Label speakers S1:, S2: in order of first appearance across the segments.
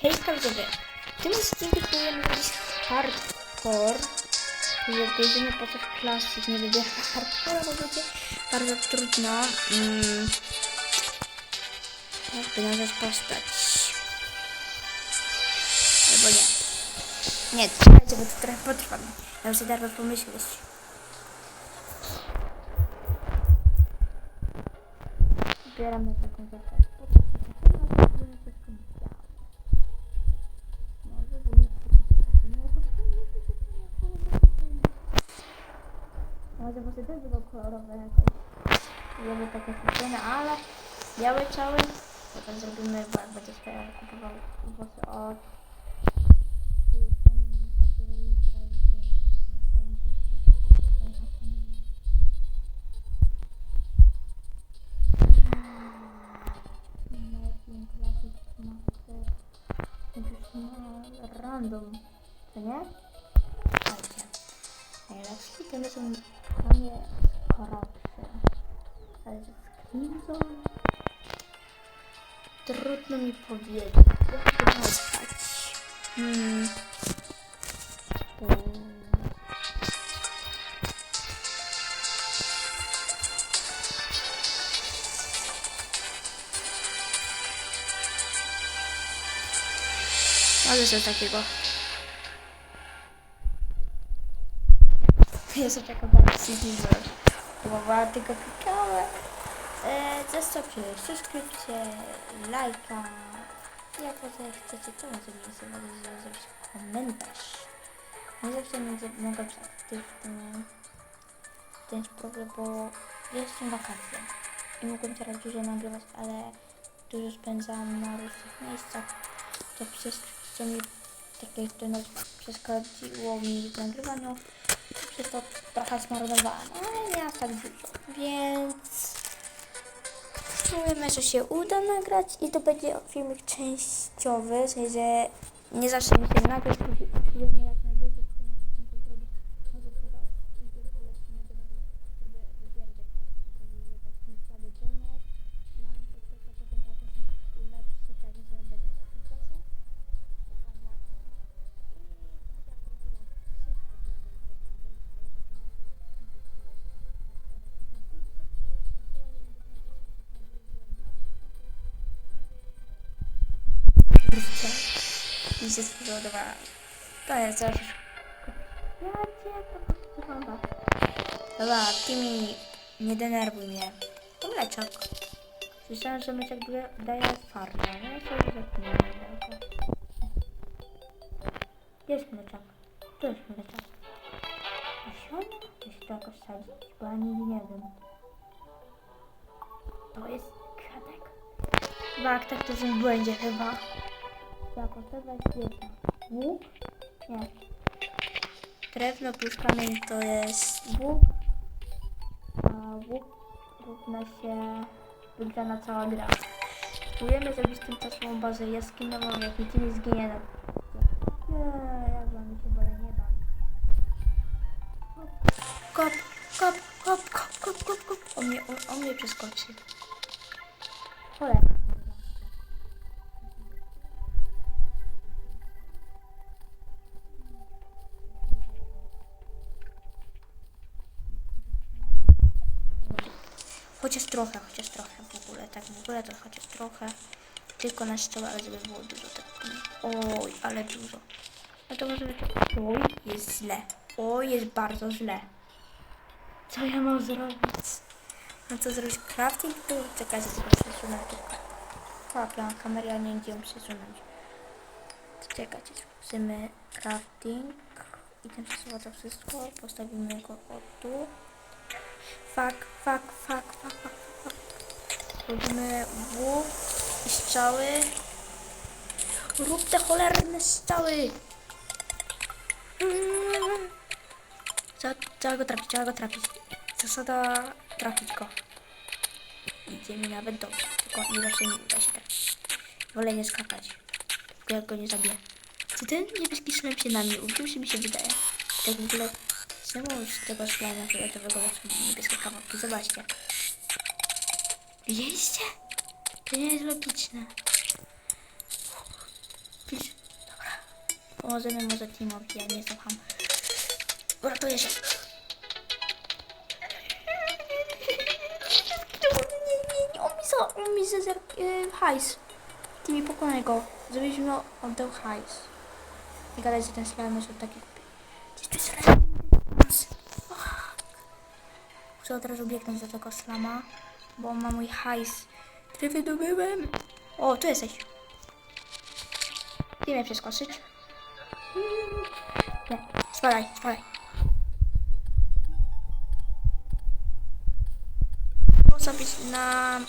S1: Hej, widzowie. W tym odcinku spróbujemy zrobić hardcore. Jedyny po coś klasyk nie wybieram hardcore, bo będzie bardzo trudno. Mm, jakby nazwać postać. Albo nie. Nie, czekajcie, bo to trochę potrwa. Ja muszę darmo pomyśleć. Zbieram na taką zasadę. Po prostu taką nazwę, żeby wszystko działo. Może by nie Może może też było kolorowe jakoś. Żeby takie systemy, ale białe cały. Potem zrobimy, bo jak będzie teraz kupował włosy od... trudno mi powiedzieć. Jak to nazwać? Hmm. Hmm. Ale coś takiego. Jest to taka bardzo silna głowa, tylko klikałem. E, zostawcie subskrypcję, lajka. Jak może chcecie, to możecie sobie zrobić komentarz. Nie zawsze nie mogę być. To jest problem, bo jestem wakacje i mogłem teraz dużo nagrywać, ale dużo spędzam na różnych miejscach. To przez co mi tak jak to nas przeszkodziło mi w nagrywaniu, przez to trochę zmarnowałem, ale nie aż tak dużo, więc spróbujemy, że się uda nagrać i to będzie filmik częściowy, w sensie nie zawsze mi się nagrać, się spodobała. To jest coś. Ja cię. Dobra, Kimi, nie denerwuj mnie. To mleczok. Słyszałem, że mleczok daje- farmę. No to zapomnę. Gdzie jest mleczak? Tu jest mleczak. Nasiona? Muszę to jakoś sadzić, bo ja nigdy nie wiem. To jest kwiatek? Tak, tak to coś będzie chyba. To jest jedna. Łuk? Nie. Drewno plus kamień to jest łuk. A łuk równa się wygrana cała gra. Spróbujemy zrobić tymczasową bazę jaskiniową, jak nic nie zginie na nie, ja z wami się wolę nie bawić. Kop, kop, kop, kop, kop, kop, kop. O mnie, o, o mnie przeskoczy. Cholera. Chociaż trochę, chociaż trochę w ogóle, tak w ogóle to chociaż trochę. Tylko na stole, ale żeby było dużo tak. Oj, ale dużo. No to może być... Oj, jest źle. Oj, jest bardzo źle. Co ja mam zrobić? Mam co zrobić? Crafting? Tu czekajcie, tylko przesunę ja mam kamerę, ja nie gdzie ją przesunąć. Czekajcie, sprawdzimy crafting. I ten przesuwa to wszystko. Postawimy go o tu. Fuck, fuck, fuck, fuck, fuck, fuck. Robimy łuk i strzały. Rób te cholerne strzały! Trzeba, trzeba go trafić, trzeba go trafić. Zasada trafić go. Idzie mi nawet dobrze, tylko nie zawsze nie uda się trafić. Wolę nie skakać, tylko jak go nie zabiję. Czy ten niebieski szlem się na mnie uczył, czy mi się wydaje? Tak w ogóle czemu z tego szklania fioletowego są niebieskie kawałki? Zobaczcie. Widzieliście? To nie jest logiczne. pomożemy może teamowi, ja nie słucham. Uratuję się. On mi za, on mi za yy, hajs. Ty mi pokonaj go, żebyś mi oddał hajs. Nie gadaj, że ten slime jest taki głupi. Muszę od razu biegnąć do tego slama, bo on ma mój hajs, który wydobyłem. O, tu jesteś. Nie mnie przeskoczyć. Nie, spadaj, spadaj. Postawić na...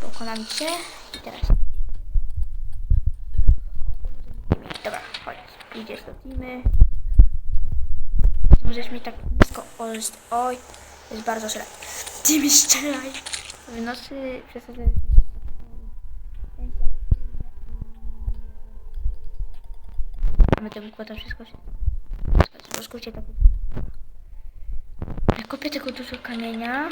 S1: Pokonam cię i teraz... Dobra, chodź, idziesz do teamy. Możesz mi tak blisko. Oj, jest bardzo źle. Ty mi strzelaj. W nocy przesadzę. Mamy tego kłada wszystko się. Rozkucie tak. Ja kopię tego dużo kamienia.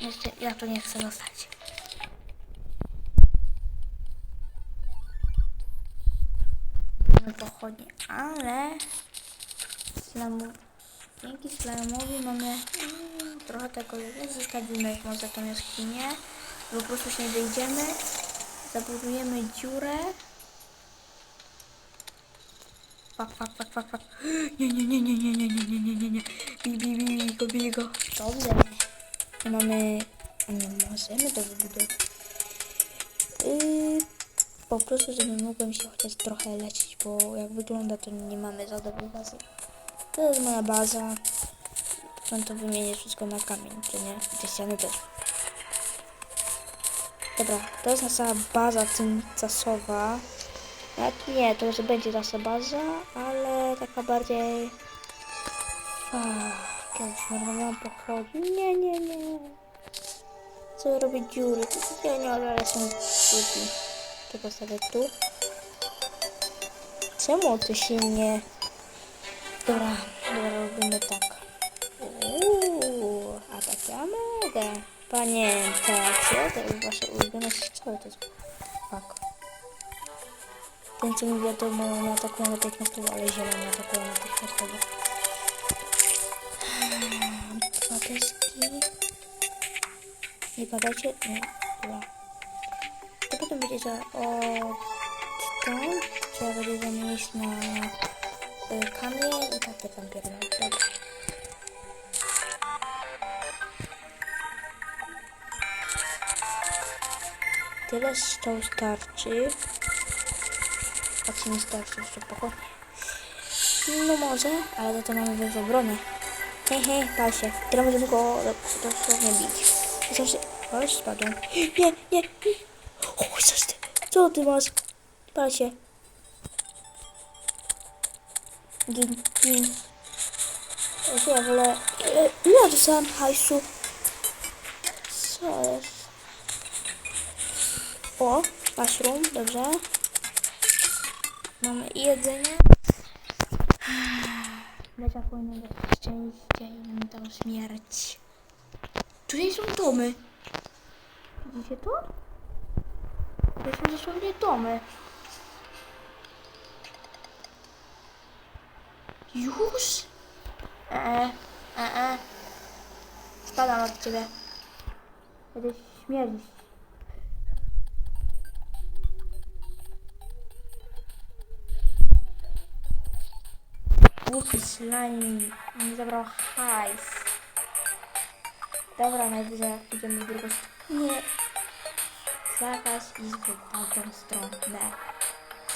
S1: Jeszcze ja to nie chcę zostać. Ale slamu, dzięki slamowi mamy mm, trochę tego zostawimy może tą jaskinię. Po prostu się wyjdziemy, zabudujemy dziurę. Fak, fak, fak, fak, fak. Nie, nie, nie, nie, nie, nie, nie, nie, nie, nie, nie. Bij, bij, bij, go, bij go. Dobrze. Mamy... No, możemy to wybudować. Yy, po prostu, żeby mogłem się chociaż trochę leczyć, bo jak wygląda, to nie mamy za dobrej bazy. To jest moja baza. Chcę to wymienić wszystko na kamień, czy nie? I te ściany też. Dobra, to jest nasza baza tymczasowa. Jak nie, to że będzie nasza baza, ale taka bardziej... Fuck, ja już normalnie pochodzi. Nie, nie, nie. Co robić dziury? Ja nie, ale są głupi. To postawię tu. Czemu to się nie... Dobra, dobra, robimy tak. Uuu, a tak ja mogę. Pamiętacie? To jest wasze ulubione strzały. To jest... Fuck. Ten co mi wiadomo nie atakują natychmiastowo, ale zielony atakują natychmiastowo. Dwa deski. Nie padajcie? Nie. Dobra. To będzie za od stąd. Trzeba będzie zamienić na y, kamień i takie tam. Dobra. Tyle strzał starczy. A czy mi starczy jeszcze pochodnie? No może, ale za to mamy większą obronę. Hej, hej, pal się. Teraz możemy go dosłownie bić. Się... Chodź, spadłem. Nie, nie, nie. O, coś ty. Co ty masz? Pal się. Gin, gin. Ja wolę... Ile, ile dostałem hajsu? Co jest? O, mushroom, dobrze. Mamy jedzenie. Lecia płynę do szczęścia i nam dał śmierć. Tutaj są domy. Widzicie to? Są dosłownie domy. Już? Eee, eee. Spadam od ciebie. Będę śmierdzić. Głupi slime mi zabrał hajs. Dobra, najwyżej jak pójdziemy w drugą stronę. Nie. Zakaz iść w tamtą stronę.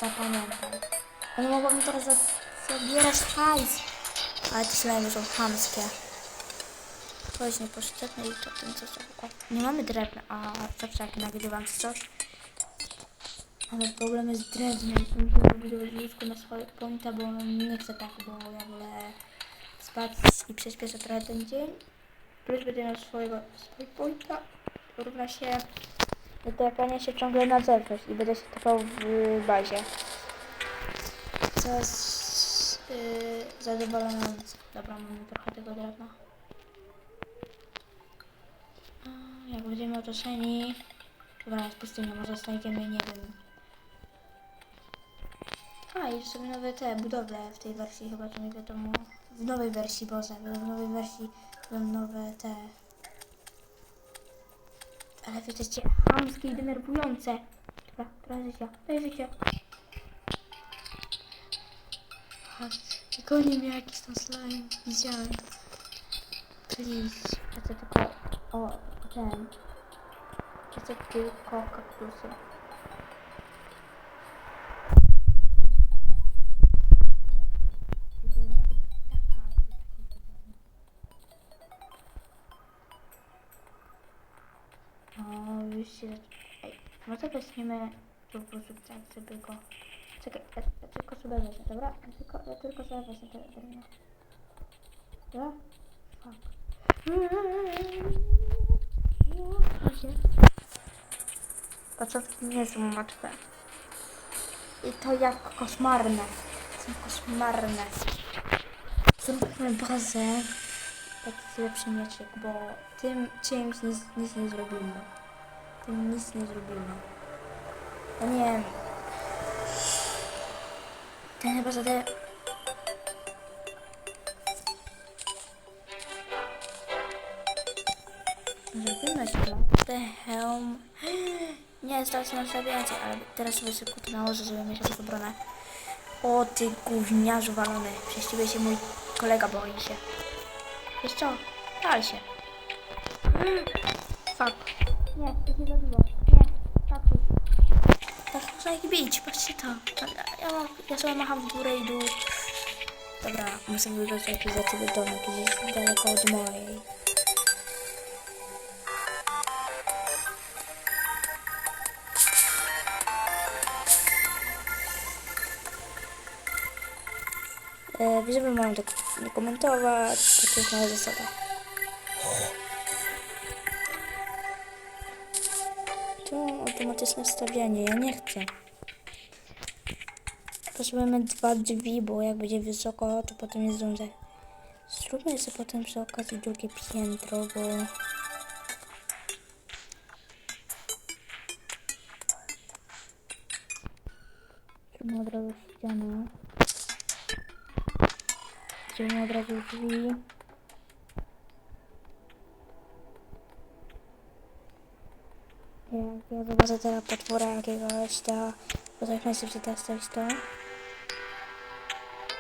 S1: Zapamiętaj. One mogą mi teraz za zabierać hajs. Ale te slime są chamskie. Jest niepotrzebne i to ten co o, Nie mamy drewna, a zawsze jak nagrywam coś, ale problem jest drewnem. Musimy wybudować łóżko na swoje pointa, bo nie chcę tak, bo ja wolę spać i przyspieszę trochę ten dzień. Plus będę miał swojego swojego pointa. Równa się dotykania się ciągle na zewnątrz i będę się tykał w bazie. Co jest yy, zadowolające. Dobra, mamy trochę tego drewna. otoczeni. Dobra, jest pustynia, może znajdziemy, nie wiem. A, i sobie nowe te budowle w tej wersji, chyba to nie wiadomo. W nowej wersji, Boże, w nowej wersji będą nowe te... Ale wy jesteście chamskie i denerwujące. Dobra, trochę życia, daj życia. Goni mnie jakiś tam slime, widziałem. Please, chcę tylko... O, ten. Chcę tylko kaktusy. Się... Ej, może weźmiemy tu prostu tak, żeby go... Czekaj, ja, ja tylko sobie wezmę, dobra? Ja tylko, ja tylko sobie wezmę te terminy. Dobra? Fuck. Początki nie są łatwe. I to jak koszmarne. Są koszmarne. Zróbmy bazę. Taki lepszy mieczek, bo tym czymś nic, nic nie zrobimy. Nic nie zrobimy. Ja nie wiem. Ten chyba zadaje... Zrobimy The helm. Nie, stał się nastawiacie, ale teraz sobie szybko to nałożę, żeby mieć jakąś obronę. O ty gówniarzu walony. Przez ciebie się mój kolega boi się. Wiesz co? Pal się. Fuck. Nie, to nie za dużo. Nie, tatuś. Tak można ich bić, patrzcie to. Ja, ja sobie macham w górę i dół. Dobra, muszę wybrać jakiś za ciebie domek, gdzieś daleko od mojej. E, Będziemy mam tak nie komentować, to jest moja zasada. Automatyczne stawianie, ja nie chcę. Potrzebujemy dwa drzwi, bo jak będzie wysoko, to potem nie zdążę. Zróbmy sobie potem przy okazji drugie piętro, bo... Zróbmy od razu ścianę. Zrobimy od razu drzwi. chyba za tego potwora jakiegoś, to... Bo coś myślę, teraz coś to.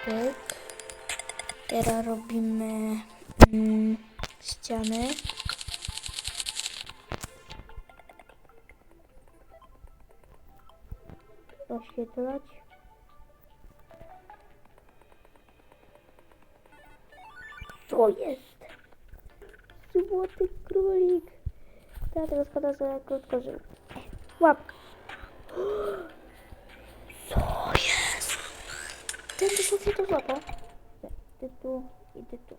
S1: Pyk. Teraz robimy mm, ściany. Oświetlać. Co jest? Złoty królik. Dlatego szkoda, że krótko żył. Łap. Co jest? Ten tu sobie to złapał. Ty tu i ty tu.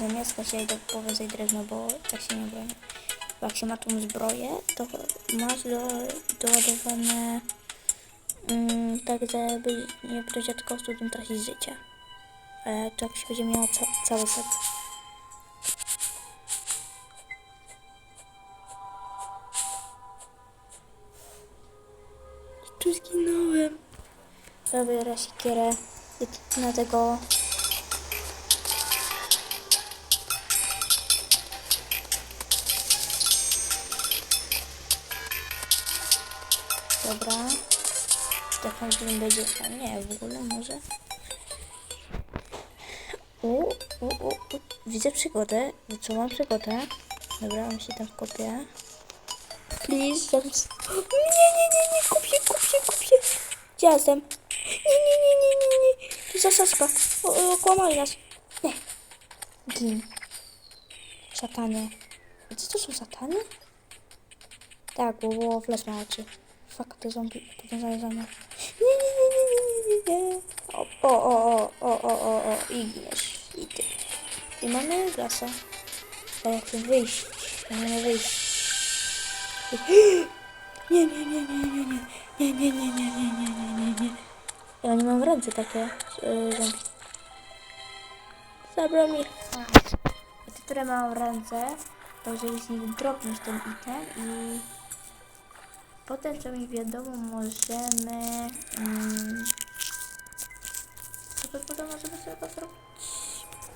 S1: No mięsko się idę powyżej drewno, bo tak się nie broni. Jak się ma tą zbroję, to masz do, doładowane Mm, tak, żeby nie wydać od kosztu, tym tracić życie. Ale to jak się będzie miała ca cały set. Tu zginąłem. Robię rasikierę na tego Dobra. Taką, którym będzie... A nie, w ogóle może... U, u, u, u. Widzę przygodę. Co mam przygodę? Dobra, on się tam kopie. Please, tam... Nie, nie, nie, nie, kup się, kup się, kup się. Gdzie? Nie, nie, nie, nie, nie, nie. To zasadzka. Okłamali nas. Nie. Gin. Satanie. Co to są satany? Tak, bo było flash na oczy. Fuck, te zombie powiązane za mną. Nie, nie, nie, nie, nie, nie, nie. O, o, o, o, o, o, o, i gniesz, i. I mamy glasa. A jak chcę wyjść, mamy wyjść. Nie, nie, nie, nie, nie, nie, nie, nie, nie, nie, nie, nie, nie, nie, nie. Ja nie mam w ręce takie yy, zombie. Zabrał mi. A te, które mam w ręce, to żeby z nich dropnąć ten item i potem co mi wiadomo możemy mm, potem, potem możemy sobie to zrobić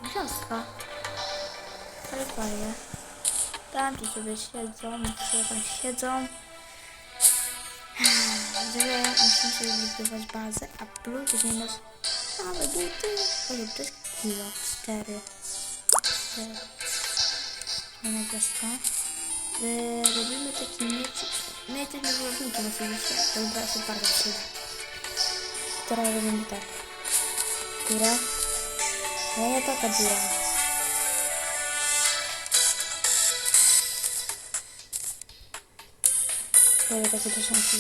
S1: gwiazdka. Ale fajnie. Tam ci sobie siedzą, sobie tam siedzą. Żeby musimy sobie wybudować bazę, a plus że nas same buty. Oj, to jest kilo, cztery. Cztery. Fajna gwiazdka. Yy, robimy taki miecz. My jesteśmy wojownikiem oczywiście. To się bardzo przyda. Teraz robimy tak. Góra. No nie taka góra. Robię takie piosenki.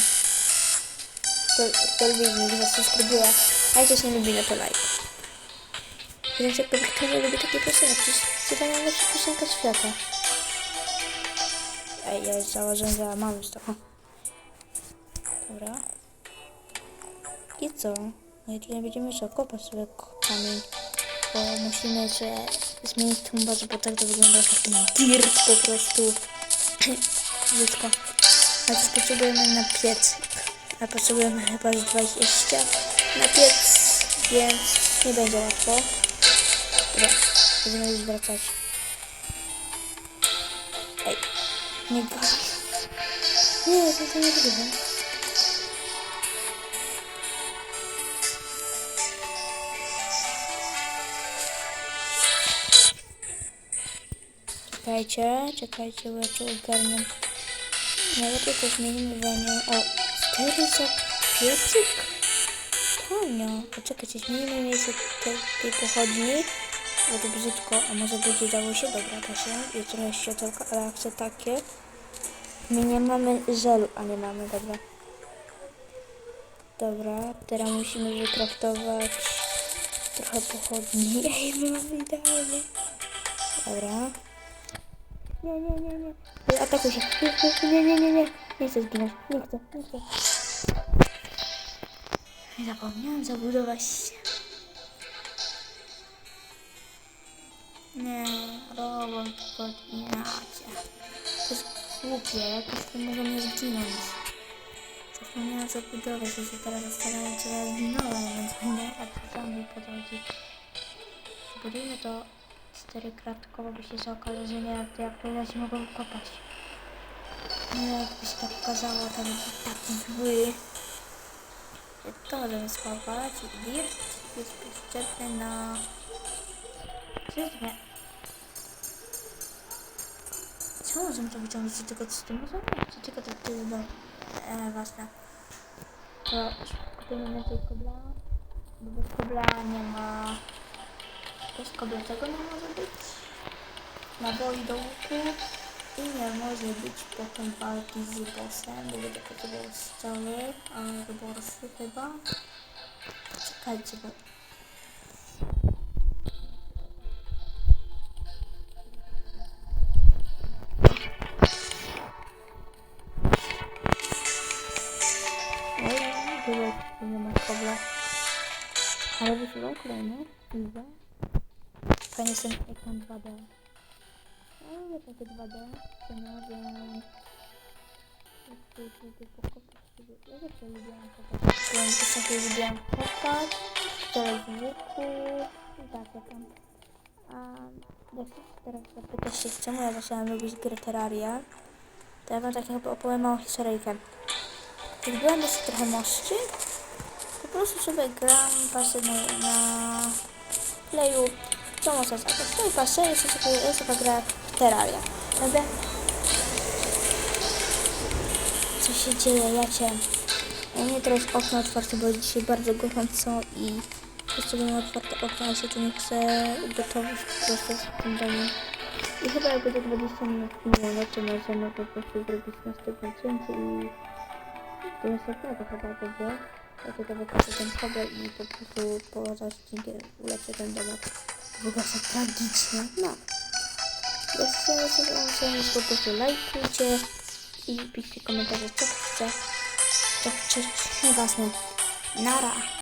S1: To, to lubi mnie, zasubskrybuje. A jak nie lubi, no to like. Więc jakby kto nie lubi takie piosenki, to jest chyba najlepsza piosenka świata. Ej, ja już założę za mały z toho. Dobra. I co? No i tutaj będziemy co? Kopać sobie kamień. Bo musimy jeszcze zmienić tą bazę, bo tak to wygląda jak taki dirt po prostu. Brzydko. A też potrzebujemy na piec. A potrzebujemy chyba z 20 na piec, więc nie będzie łatwo. Dobra, będziemy już wracać. Ej, nie. Nie, to, to nie wygląda. Czekajcie, czekajcie, bo ja tu ogarniam. Najlepiej to zmienimy wanią. O, cztery za piecyk? Tanio. Poczekajcie, zmienimy miejsce tej, tej pochodni. Bo to brzydko, a może będzie dało się? Dobra, da się. Jest trochę światełka, ale ja chcę takie. My nie mamy żelu, a nie mamy, dobra. Dobra, teraz musimy wykraftować trochę pochodni. Ej, my mamy idealnie. Dobra. Nie, nie, nie, nie. Atakuj się. Nie, nie, nie, nie, nie. Nie chcę zginąć. Nie chcę, nie chcę. Zapomniałam zabudować się. Nie, robot podniacie. To jest głupie, jakoś to mogą nie zginąć. Zapomniałam zabudować, że się teraz zastanawiam, czy ja zginąłem, więc nie, a to tam mi podchodzi. Budujmy to czterykratkowo, by się okazało, że nie, to ja się mogą kopać. Nie, jakby się tak okazało, to był taki zły. To kopać i dirt jest potrzebny na... Życie. Co możemy to wyciągnąć z tego systemu? Czy tylko to tyle do... E, ważne. To kupimy więcej kobla. Bo kobla nie ma... Bez kobla tego nie może być. Naboi do łuku. I nie może być potem walki z bossem, bo będzie potrzebował strzały, a borsy chyba. Czekajcie, bo... Że nie ma kobla. Ale wysyłał kolejny, widzę. Jest ten ekran 2D. Ale takie 2D, to wiem. Ja zawsze lubiłam kopać. Ja zawsze lubiłam kopać, teraz łuku i takie tam. A jak teraz zapyta się, czemu ja zaczęłam lubić grę Terraria, to ja wam tak chyba opowiem małą historyjkę. Jak byłam jeszcze trochę młodszy, po prostu sobie gram pasy na, na playu co można zagrać. No i patrzę, jest taka, jest taka gra Terraria. Prawda? Co się dzieje? Ja cię... Ja nie teraz okno otwarte, bo jest dzisiaj bardzo gorąco i jest sobie na otwarte okno, ja się tu nie chcę gotować po prostu w tym domu. I chyba jak będzie 20 minut minęło, to możemy po prostu zrobić następne cięcie i do następnego chyba będzie. Ja tylko wykopię ten kobel i po prostu położę odcinkiem, ulepszę ten domek. Wygląda tragicznie. No. Jak chcecie sobie po prostu lajkujcie i piszcie komentarze co chcecie. Co chcecie. Nieważne. Nara.